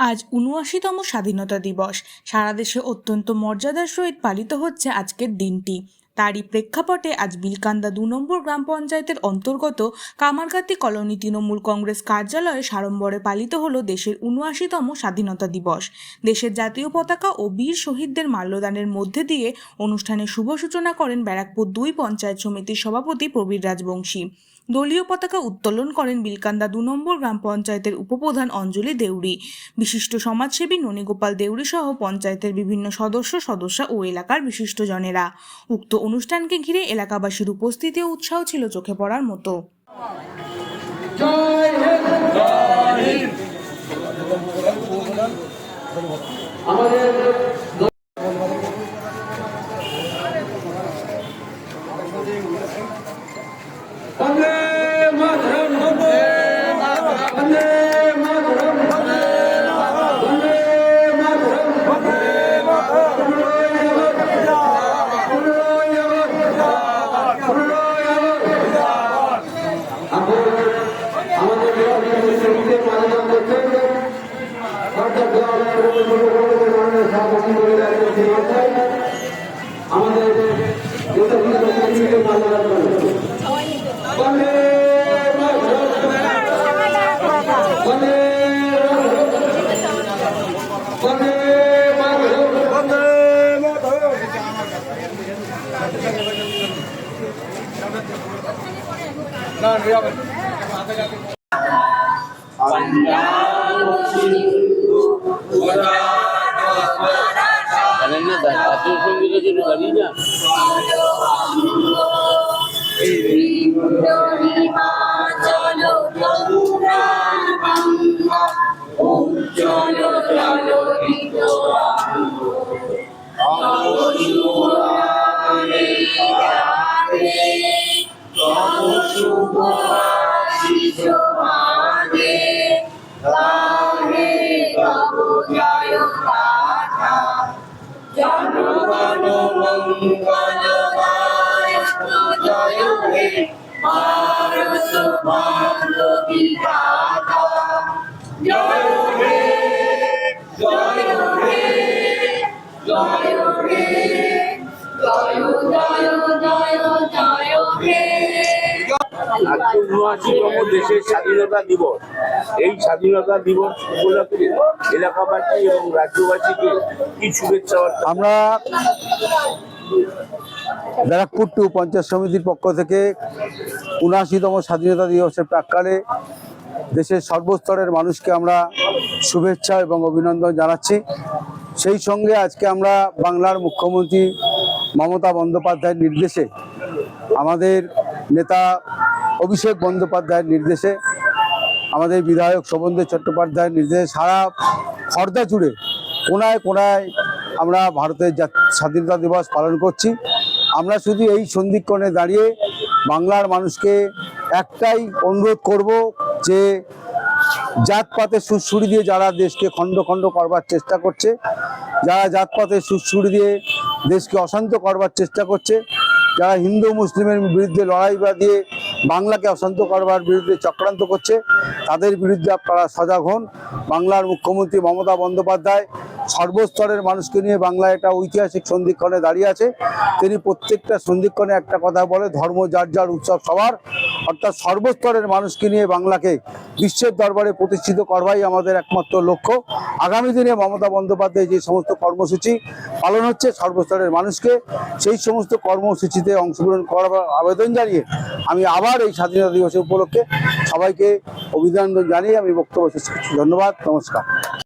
আজ উনআশিতম স্বাধীনতা দিবস। সারা দেশে অত্যন্ত মর্যাদার সহিত পালিত হচ্ছে আজকের দিনটি। তারই প্রেক্ষাপটে আজ বিলকান্দা দু নম্বর গ্রাম পঞ্চায়েতের অন্তর্গত কামারগাতি কলোনি তৃণমূল কংগ্রেস কার্যালয়ে সাড়ম্বরে পালিত হলো দেশের উনআশিতম স্বাধীনতা দিবস। দেশের জাতীয় পতাকা ও বীর শহীদদের মাল্যদানের মধ্যে দিয়ে অনুষ্ঠানের শুভ সূচনা করেন ব্যারাকপুর দুই পঞ্চায়েত সমিতির সভাপতি প্রবীর রাজবংশী। দলীয় পতাকা উত্তোলন করেন বিলকান্দা দু নম্বর গ্রাম পঞ্চায়েতের উপপ্রধান অঞ্জলি দেউরি। বিশিষ্ট সমাজসেবী ননীগোপাল দেউরি সহ পঞ্চায়েতের বিভিন্ন সদস্য, সদস্যা ও এলাকার বিশিষ্টজনেরা। উক্ত অনুষ্ঠানকে ঘিরে এলাকাবাসীর উপস্থিতি উৎসাহ ছিল চোখে পড়ার মতো। আমাদের জানেন না জাতীয় সঙ্গীতের জন্য দাঁড়িয়ে যান চলো চলো শুভ আশিস মাগে গাহে তব জয় গাথা। জনগণ জয় হে জয় হে জয় জয় জয় জয় হে। আজকে উনআশিতম দেশের স্বাধীনতা দিবস। এই স্বাধীনতা দিবস উপলক্ষে এলাকাবাসী এবং রাজ্যবাসীকে কি শুভেচ্ছা আমরা ব্যারাকপুর টু পঞ্চায়েত সমিতির পক্ষ থেকে উনআশিতম স্বাধীনতা দিবসের প্রাক্কালে দেশের সর্বস্তরের মানুষকে আমরা শুভেচ্ছা এবং অভিনন্দন জানাচ্ছি। সেই সঙ্গে আজকে আমরা বাংলার মুখ্যমন্ত্রী মমতা বন্দ্যোপাধ্যায়ের নির্দেশে, আমাদের নেতা অভিষেক বন্দ্যোপাধ্যায়ের নির্দেশে, আমাদের বিধায়ক শোভনদেব চট্টোপাধ্যায়ের নির্দেশে সারা খর্দা জুড়ে কোনায় কোনায় আমরা ভারতের স্বাধীনতা দিবস পালন করছি। আমরা শুধু এই সন্ধিক্ষণে দাঁড়িয়ে বাংলার মানুষকে একটাই অনুরোধ করব যে জাতপাতের সুরসুরি দিয়ে যারা দেশকে খণ্ড খণ্ড করবার চেষ্টা করছে, যারা জাতপাতের সুরসুরি দিয়ে দেশকে অশান্ত করবার চেষ্টা করছে, যারা হিন্দু মুসলিমের বিরুদ্ধে লড়াই বা দিয়ে বাংলাকে অশান্ত করবার বিরুদ্ধে চক্রান্ত করছে, তাদের বিরুদ্ধে আপনারা সজাগ হন। বাংলার মুখ্যমন্ত্রী মমতা বন্দ্যোপাধ্যায় সর্বস্তরের মানুষকে নিয়ে বাংলায় একটা ঐতিহাসিক সন্ধিক্ষণে দাঁড়িয়ে আছে। তিনি প্রত্যেকটা সন্ধিক্ষণে একটা কথা বলে, ধর্ম যার যার উৎসব সবার অর্থাৎ সর্বস্তরের মানুষকে নিয়ে বাংলাকে বিশ্বের দরবারে প্রতিষ্ঠিত করবাই আমাদের একমাত্র লক্ষ্য। আগামী দিনে মমতা বন্দ্যোপাধ্যায় যে সমস্ত কর্মসূচি পালন হচ্ছে, সর্বস্তরের মানুষকে সেই সমস্ত কর্মসূচিতে অংশগ্রহণ করার আবেদন জানিয়ে আমি আবার এই স্বাধীনতা দিবসের উপলক্ষে সবাইকে অভিনন্দন জানিয়ে আমি বক্তব্য শেষ করছি। ধন্যবাদ, নমস্কার।